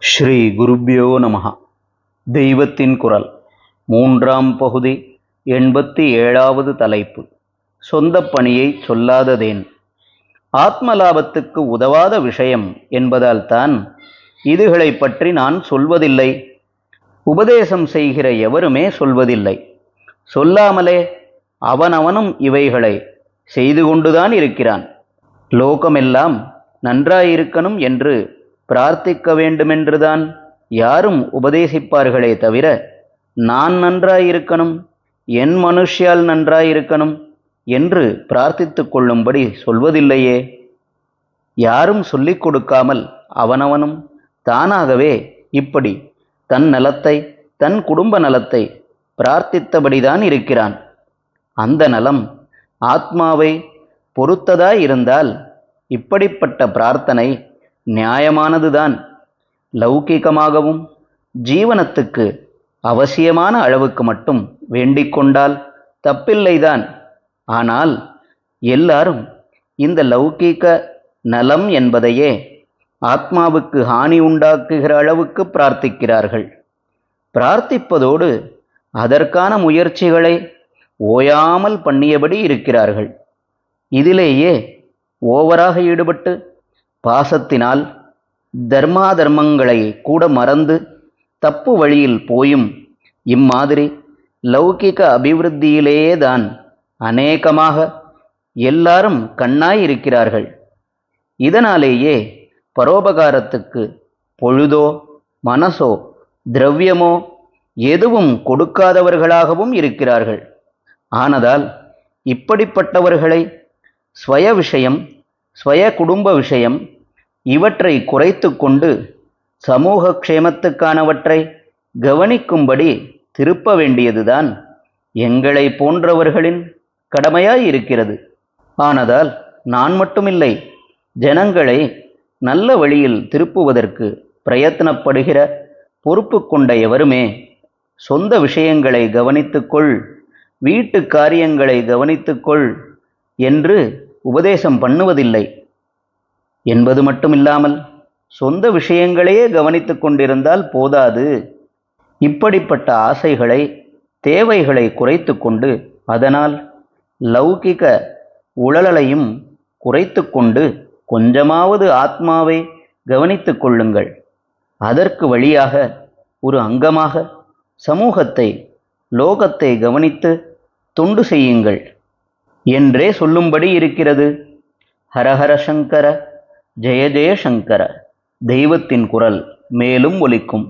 ஸ்ரீ குருப்யோ நமகா தெய்வத்தின் குரல். மூன்றாம் பகுதி எண்பத்தி ஏழாவது தலைப்பு. சொந்த பணியை சொல்லாததேன். ஆத்ம லாபத்துக்கு உதவாத விஷயம் என்பதால் தான் இதுகளைப் பற்றி நான் சொல்வதில்லை. உபதேசம் செய்கிற எவருமே சொல்வதில்லை. சொல்லாமலே அவனவனும் இவைகளை செய்து கொண்டுதான் இருக்கிறான். லோகமெல்லாம் நன்றாயிருக்கணும் என்று பிரார்த்திக்க வேண்டுமென்றுதான் யாரும் உபதேசிப்பார்களே தவிர நான் நன்றாயிருக்கணும் என் மனுஷ்யால் நன்றாயிருக்கணும் என்று பிரார்த்தித்து கொள்ளும்படி சொல்வதில்லையே. யாரும் சொல்லிக் கொடுக்காமல் அவனவனும் தானாகவே இப்படி தன் நலத்தை தன் குடும்ப நலத்தை பிரார்த்தித்தபடிதான் இருக்கிறான். அந்த நலம் ஆத்மாவை பொறுத்ததாயிருந்தால் இப்படிப்பட்ட பிரார்த்தனை நியாயமானதுதான். லௌகீகமாகவும் ஜீவனத்துக்கு அவசியமான அளவுக்கு மட்டும் வேண்டிக் கொண்டால் தப்பில்லைதான். ஆனால் எல்லாரும் இந்த லௌகீக நலம் என்பதையே ஆத்மாவுக்கு ஹானி உண்டாக்குகிற அளவுக்கு பிரார்த்திக்கிறார்கள். பிரார்த்திப்பதோடு அதற்கான முயற்சிகளை ஓயாமல் பண்ணியபடி இருக்கிறார்கள். இதிலேயே ஓவராக ஈடுபட்டு பாசத்தினால் தர்மாதர்மங்களை கூட மறந்து தப்பு வழியில் போயும் இம்மாதிரி லௌகிக அபிவிருத்தியிலேயே தான் அநேகமாக எல்லாரும் கண்ணாயிருக்கிறார்கள். இதனாலேயே பரோபகாரத்துக்கு பொழுதோ மனசோ திரவியமோ எதுவும் கொடுக்காதவர்களாகவும் இருக்கிறார்கள். ஆனதால் இப்படிப்பட்டவர்களை ஸ்வய விஷயம் ஸ்வய குடும்ப விஷயம் இவற்றை குறைத்து கொண்டு சமூக க்ஷேமத்துக்கானவற்றை கவனிக்கும்படி திருப்ப வேண்டியதுதான் எங்களை போன்றவர்களின் கடமையாய் இருக்கிறது ஆனதால் நான் மட்டுமில்லை ஜனங்களை நல்ல வழியில் திருப்புவதற்கு பிரயத்தனப்படுகிற பொறுப்பு கொண்ட எவருமே சொந்த விஷயங்களை கவனித்துக்கொள் வீட்டு காரியங்களை கவனித்துக்கொள் என்று உபதேசம் பண்ணுவதில்லை. என்பது மட்டுமில்லாமல் சொந்த விஷயங்களையே கவனித்து கொண்டிருந்தால் போதாது. இப்படிப்பட்ட ஆசைகளை தேவைகளை குறைத்து கொண்டு அதனால் லௌகிக உழலலையும் குறைத்து கொண்டு கொஞ்சமாவது ஆத்மாவை கவனித்து கொள்ளுங்கள். அதற்கு வழியாக ஒரு அங்கமாக சமூகத்தை லோகத்தை கவனித்து தொண்டு செய்யுங்கள். என்றே சொல்லும்படி இருக்கிறது. ஹரஹர சங்கர ஜெய ஜெய சங்கர தெய்வத்தின் குரல் மேலும் ஒலிக்கும்.